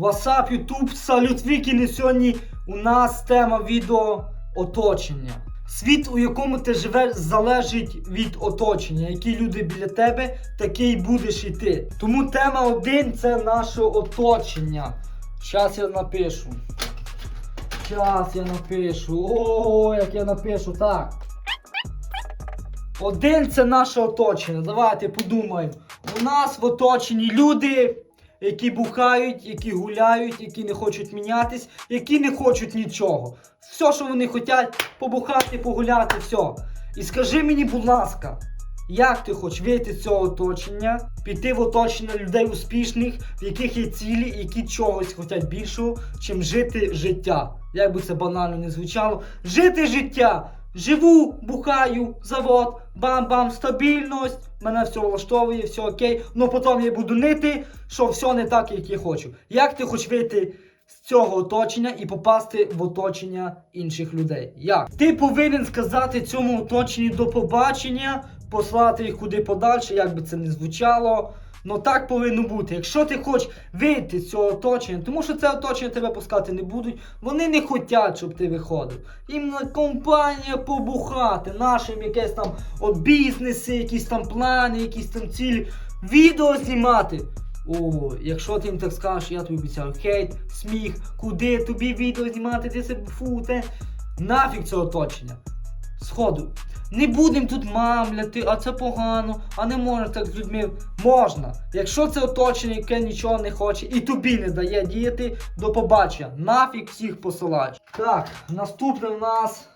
WhatsApp, YouTube, салют вікіни. Сьогодні у нас тема відео оточення. Світ, у якому ти живеш, залежить від оточення. Які люди біля тебе, такий будеш і ти. Тому тема один це наше оточення. Зараз я напишу. Зараз я напишу. О, як я напишу, так. Один це наше оточення. Давайте подумаємо. У нас в оточенні люди, які бухають, які гуляють, які не хочуть мінятись, які не хочуть нічого. Все, що вони хочуть, побухати, погуляти, все. І скажи мені, будь ласка, як ти хочеш вийти з цього оточення, піти в оточення людей успішних, в яких є цілі, які чогось хочуть більшого, чим жити життя. Як би це банально не звучало, жити життя. Живу, бухаю, завод, бам-бам, стабільність, мене все влаштовує, все окей. Ну потім я буду нити, що все не так, як я хочу. Як ти хочеш вийти з цього оточення і попасти в оточення інших людей? Як? Ти повинен сказати цьому оточенні до побачення, послати їх куди подальше, як би це не звучало. Ну так повинно бути. Якщо ти хочеш вийти з цього оточення, тому що це оточення тебе пускати не будуть, вони не хочуть, щоб ти виходив. Їм компанія побухати, нашим якесь там от бізнеси, якісь там плани, якісь там цілі, відео знімати. О, якщо ти їм так скажеш, я тобі обіцяю хейт, сміх, куди тобі відео знімати, ти себе фу, те. Нафіг це оточення. Сходу. Не будемо тут мамляти, а це погано, а не можна так з людьми. Можна. Якщо це оточення, яке нічого не хоче і тобі не дає діяти, до побачення. Нафіг всіх посилач. Так, наступне в нас.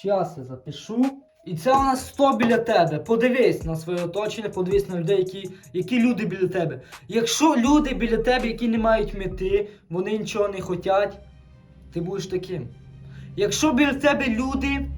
Щас я запишу. І це у нас 100 біля тебе. Подивись на своє оточення, подивись на людей, які, які люди біля тебе. Якщо люди біля тебе, які не мають мети, вони нічого не хочуть, ти будеш таким. Якщо біля тебе люди,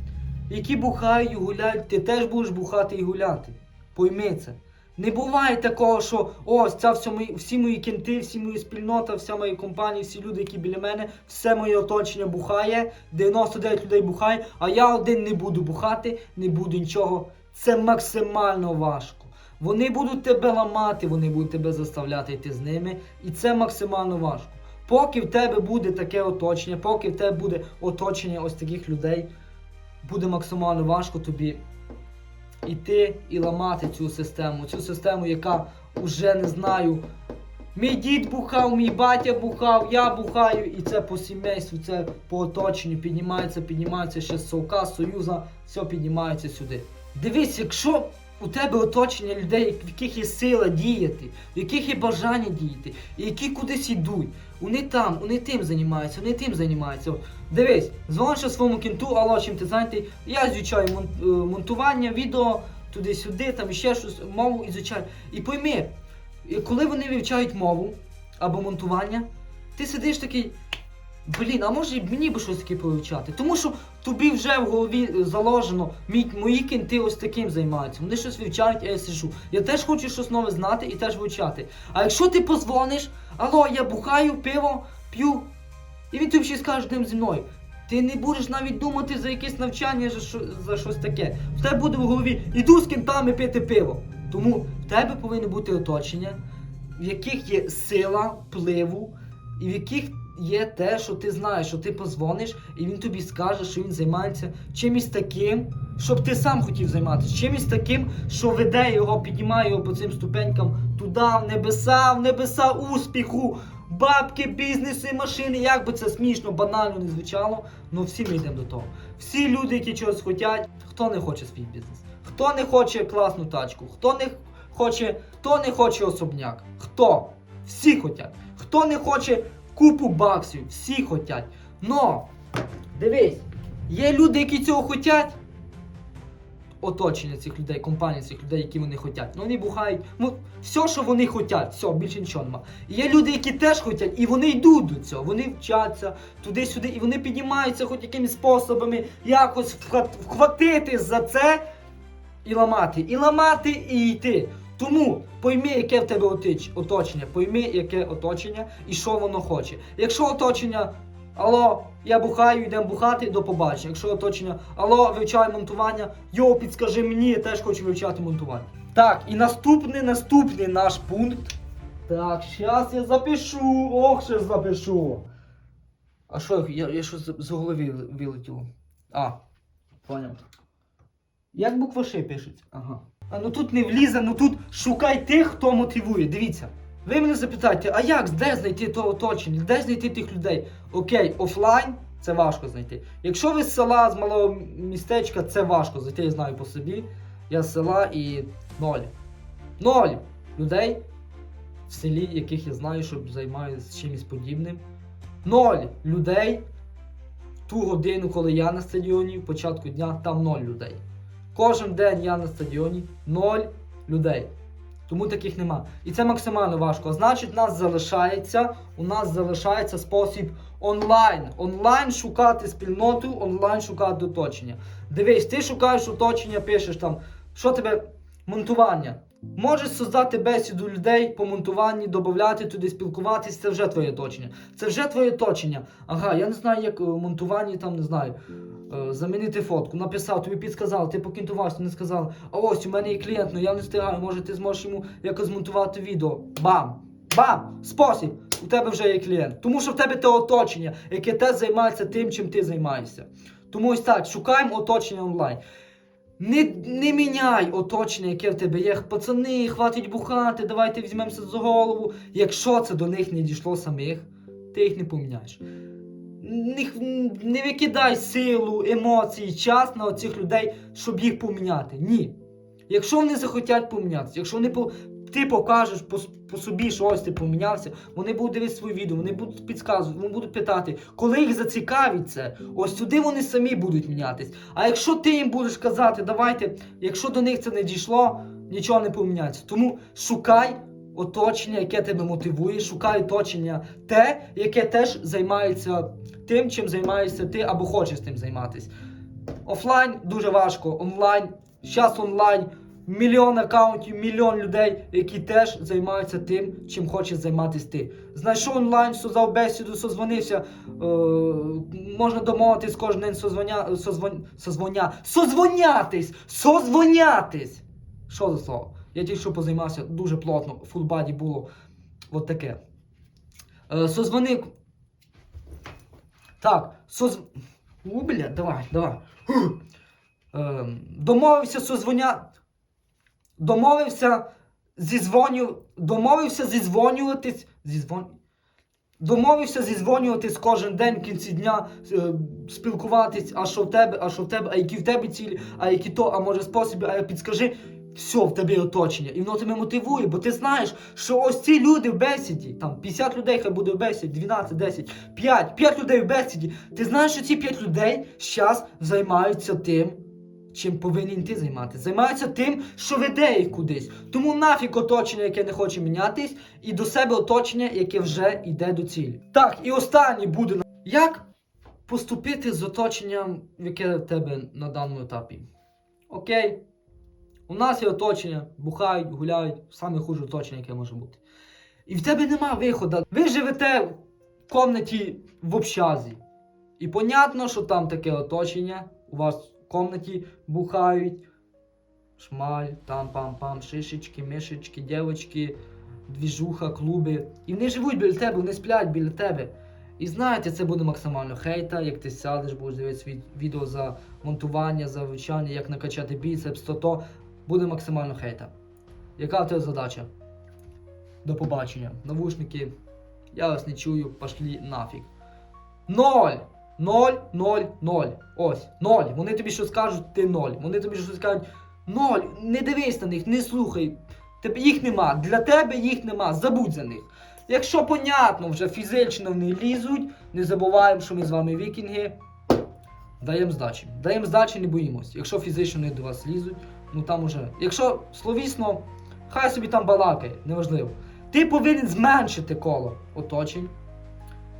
які бухають і гуляють, ти теж будеш бухати і гуляти. Пойми це. Не буває такого, що ось це все мої, всі мої кінти, всі мої спільнота, вся моя компанія, всі люди, які біля мене, все моє оточення бухає, 99 людей бухає, а я один не буду бухати, не буду нічого. Це максимально важко. Вони будуть тебе ламати, вони будуть тебе заставляти йти з ними, і це максимально важко. Поки в тебе буде таке оточення, поки в тебе буде оточення ось таких людей, буде максимально важко тобі іти і ламати цю систему. Цю систему, яка уже не знаю. Мій дід бухав, мій батя бухав, я бухаю, і це по сімейству, це по оточенню піднімається, піднімається ще з Совка, Союза, все піднімається сюди. Дивись, якщо у тебе оточення людей, в яких є сила діяти, в яких є бажання діяти, і які кудись йдуть, вони там, вони тим займаються, вони тим займаються. Дивись, дзвониш своєму кінту, алло, чим ти зайнятий, я звичаю е, монтування, відео, туди-сюди, там ще щось, мову ізучаю. І пойми, коли вони вивчають мову або монтування, ти сидиш такий. Блін, а може і мені би щось таке повивчати? Тому що тобі вже в голові е, заложено, мій, мої кінти ось таким займаються. Вони щось вивчають, а я сижу. Я теж хочу щось нове знати і теж вивчати. А якщо ти позвониш, алло, я бухаю, пиво, п'ю, і він тобі ще скаже, йдем зі мною. Ти не будеш навіть думати за якесь навчання, за щось таке. В тебе буде в голові, іду з кінтами пити пиво. Тому в тебе повинно бути оточення, в яких є сила впливу, і в яких є те, що ти знаєш, що ти позвониш, і він тобі скаже, що він займається чимось таким, щоб ти сам хотів займатися, чимось таким, що веде його, піднімає його по цим ступенькам туди, в небеса, в небеса успіху, бабки, бізнеси, машини. Як би це смішно, банально не звучало, але всі ми йдемо до того. Всі люди, які чогось хочуть, хто не хоче свій бізнес, хто не хоче класну тачку, хто не хоче, хто не хоче особняк, хто? Всі хочуть. Хто не хоче купу баксів, всі хочуть. Но, дивись, є люди, які цього хочуть. Оточення цих людей, компанії цих людей, які вони хочуть. Ну вони бухають. Ну, все, що вони хочуть, все, більше нічого нема. Є люди, які теж хочуть, і вони йдуть до цього. Вони вчаться туди-сюди, і вони піднімаються хоч якимись способами якось вхватити за це і ламати. І ламати, і йти. Тому пойми, яке в тебе оточення, пойми, яке оточення і що воно хоче. Якщо оточення, алло, я бухаю, йдемо бухати, до побачення. Якщо оточення, алло, вивчаю монтування, йо, підскажи мені, я теж хочу вивчати монтування. Так, і наступний, наступний наш пункт Так, щас я запишу. Ох, ще запишу. А що, я, я що з, з голови вилетіло? А, поняв. Як буква Ш пишеться? Ага. А ну тут не влізе, ну тут шукай тих, хто мотивує. Дивіться. Ви мене запитаєте, а як, де знайти то оточення, де знайти тих людей? Окей, офлайн це важко знайти. Якщо ви з села, з малого містечка, це важко знайти, я знаю по собі. Я з села і ноль. Ноль людей в селі, яких я знаю, що займаються чимось подібним. Ноль людей ту годину, коли я на стадіоні, в початку дня, там ноль людей. Кожен день я на стадіоні, ноль людей. Тому таких нема. І це максимально важко. Значить, у нас залишається, у нас залишається спосіб онлайн. Онлайн шукати спільноту, онлайн шукати оточення. Дивись, ти шукаєш оточення, пишеш там, що тебе монтування. Можеш создати бесіду людей по монтуванні, додати туди, спілкуватись, це вже твоє оточення. Це вже твоє оточення. Ага, я не знаю, як е, монтуванні там не знаю. е, Замінити фотку, написав, тобі підсказав, ти покінтувався, не сказав. А ось у мене є клієнт, ну я не встигаю, може ти зможеш йому якось змонтувати відео. Бам! Бам! Спосіб! У тебе вже є клієнт. Тому що в тебе те оточення, яке теж займається тим, чим ти займаєшся. Тому ось так, шукаємо оточення онлайн. Не, не міняй оточення, яке в тебе є. Пацани, хватить бухати, давайте візьмемося за голову. Якщо це до них не дійшло самих, ти їх не поміняєш. Не, не викидай силу, емоції, час на оцих людей, щоб їх поміняти. Ні. Якщо вони захотять помінятися, якщо вони ти покажеш по, собі, що ось ти помінявся, вони будуть дивитися свої відео, вони будуть підказувати, вони будуть питати, коли їх зацікавить це, ось туди вони самі будуть мінятись. А якщо ти їм будеш казати, давайте, якщо до них це не дійшло, нічого не поміняється. Тому шукай оточення, яке тебе мотивує, шукай оточення те, яке теж займається тим, чим займаєшся ти або хочеш тим займатися. Офлайн дуже важко, онлайн, зараз онлайн. Мільйон аккаунтів, мільйон людей, які теж займаються тим, чим хочеш займатися ти. Знайшов онлайн, создав бесіду, созвонився. Е, можна домовитись кожен день созвоня, созвон, созвоня, созвонятись! Созвонятись! Що за слово? Я тільки що позаймався дуже плотно, фулбаді було от таке. Е, созвонив. Так, созв... У, бля, давай, давай. Е, домовився созвоня... Домовився зізвоню... Домовився зізвонюватись. Зізвон... Домовився зізвонюватись кожен день в кінці дня, е, спілкуватись, а що в тебе, а що в тебе, а які в тебе цілі, а які то, а може способи, а підскажи. Все, в тебе оточення, і воно тебе мотивує, бо ти знаєш, що ось ці люди в бесіді, там 50 людей хай буде в бесіді, 12, 10, 5, 5 людей в бесіді. Ти знаєш, що ці 5 людей зараз займаються тим, чим повинен ти займатися. Займаються тим, що веде їх кудись. Тому нафіг оточення, яке не хоче мінятись, і до себе оточення, яке вже йде до цілі. Так, і останнє буде як поступити з оточенням, яке в тебе на даному етапі. Окей. У нас є оточення, бухають, гуляють, саме хуже оточення, яке може бути. І в тебе нема виходу. Ви живете в комнаті в общазі. І понятно, що там таке оточення. У вас комнаті бухають. Шмаль, там пам-пам, шишечки, мишечки, дівочки, двіжуха, клуби. І вони живуть біля тебе, вони сплять біля тебе. І знаєте, це буде максимально хейта, як ти сядеш, будеш дивитися відео за монтування, за вивчання, як накачати біцепс, то то буде максимально хейта. Яка в тебе задача? До побачення. Навушники. Я вас не чую, пошлі нафіг. Ноль! Ноль, ноль, ноль. Ось, ноль. Вони тобі що скажуть, ти ноль. Вони тобі що скажуть, ноль. Не дивись на них, не слухай. Тебе їх нема. Для тебе їх нема. Забудь за них. Якщо понятно, вже фізично вони лізуть, не забуваємо, що ми з вами вікінги. Даємо здачі. Даємо здачі, не боїмось. Якщо фізично вони до вас лізуть, ну там уже. Якщо словісно, хай собі там балакає, неважливо. Ти повинен зменшити коло оточень.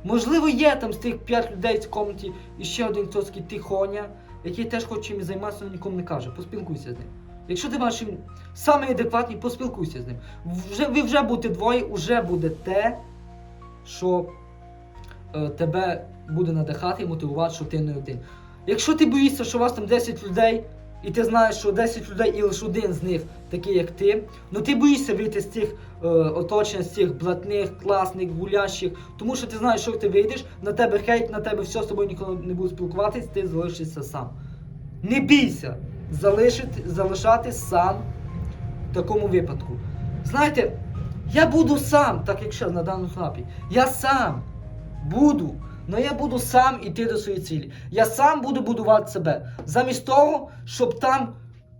Можливо, є там з тих 5 людей в комнаті і ще один хтось такий тихоня, який теж хоче чимось займатися, але нікому не каже. Поспілкуйся з ним. Якщо ти бачиш самий адекватний, поспілкуйся з ним. Вже, ви вже будете двоє, вже буде те, що е, тебе буде надихати і мотивувати, що ти не один. Якщо ти боїшся, що у вас там 10 людей, і ти знаєш, що 10 людей і лише один з них такий, як ти, ну ти боїшся вийти з цих е, оточень, з цих блатних, класних, гулящих, тому що ти знаєш, що ти вийдеш, на тебе хейт, на тебе все, з тобою ніхто не буде спілкуватись, ти залишишся сам. Не бійся залишити, залишати сам в такому випадку. Знаєте, я буду сам, так як ще на даному етапі. Я сам буду. Але я буду сам іти до своєї цілі. Я сам буду будувати себе. Замість того, щоб там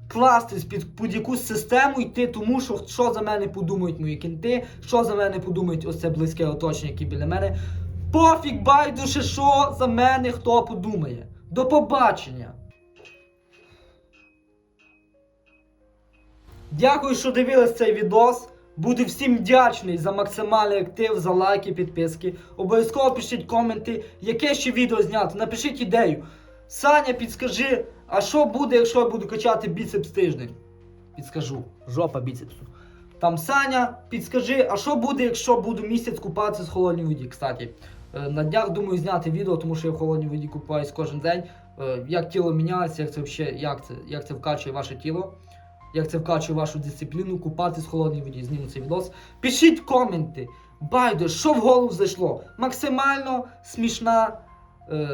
кластись під, під якусь систему йти, тому що що за мене подумають мої кінти, що за мене подумають ось це близьке оточення, яке біля мене. Пофіг байдуже, що за мене хто подумає. До побачення. Дякую, що дивились цей відос. Буду всім вдячний за максимальний актив, за лайки, підписки. Обов'язково пишіть коменти, яке ще відео зняти. Напишіть ідею. Саня, підскажи, а що буде, якщо я буду качати біцепс тиждень? Підскажу. Жопа біцепсу. Там Саня, підскажи, а що буде, якщо буду місяць купатися з холодній воді? Кстати, е, на днях думаю зняти відео, тому що я в холодній воді купаюсь кожен день. Е, Як тіло міняється, як це взагалі, як це, як це вкачує ваше тіло як це вкачує вашу дисципліну, купати з холодній воді. Зніму цей відос. Пишіть коменти. Байде, що в голову зайшло? Максимально смішна е,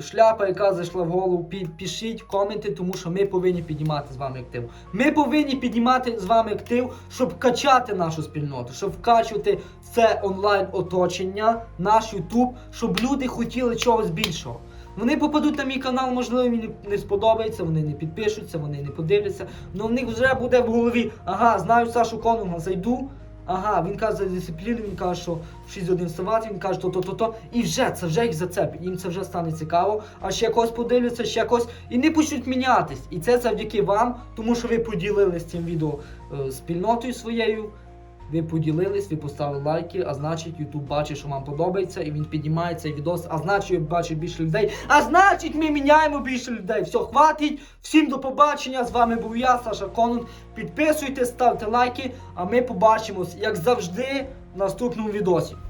шляпа, яка зайшла в голову. Пишіть коменти, тому що ми повинні піднімати з вами актив. Ми повинні піднімати з вами актив, щоб качати нашу спільноту, щоб вкачувати це онлайн оточення, наш Ютуб, щоб люди хотіли чогось більшого. Вони попадуть на мій канал, можливо, їм не- сподобається, вони не підпишуться, вони не подивляться. Ну в них вже буде в голові, ага, знаю Сашу Конунга, зайду. Ага, він каже за дисципліну, він каже, що в 6 годин вставати, він каже, то-то, то-то. І вже це вже їх зацепить, їм це вже стане цікаво, а ще якось подивляться, ще якось, і не почнуть мінятись. І це завдяки вам, тому що ви поділились цим відео е, спільнотою своєю. Ви поділились, ви поставили лайки, а значить YouTube бачить, що вам подобається, і він піднімає цей відос, а значить бачить більше людей. А значить, ми міняємо більше людей. Все, хватить. Всім до побачення. З вами був я, Саша Конон. Підписуйтесь, ставте лайки, а ми побачимось, як завжди, в наступному відосі.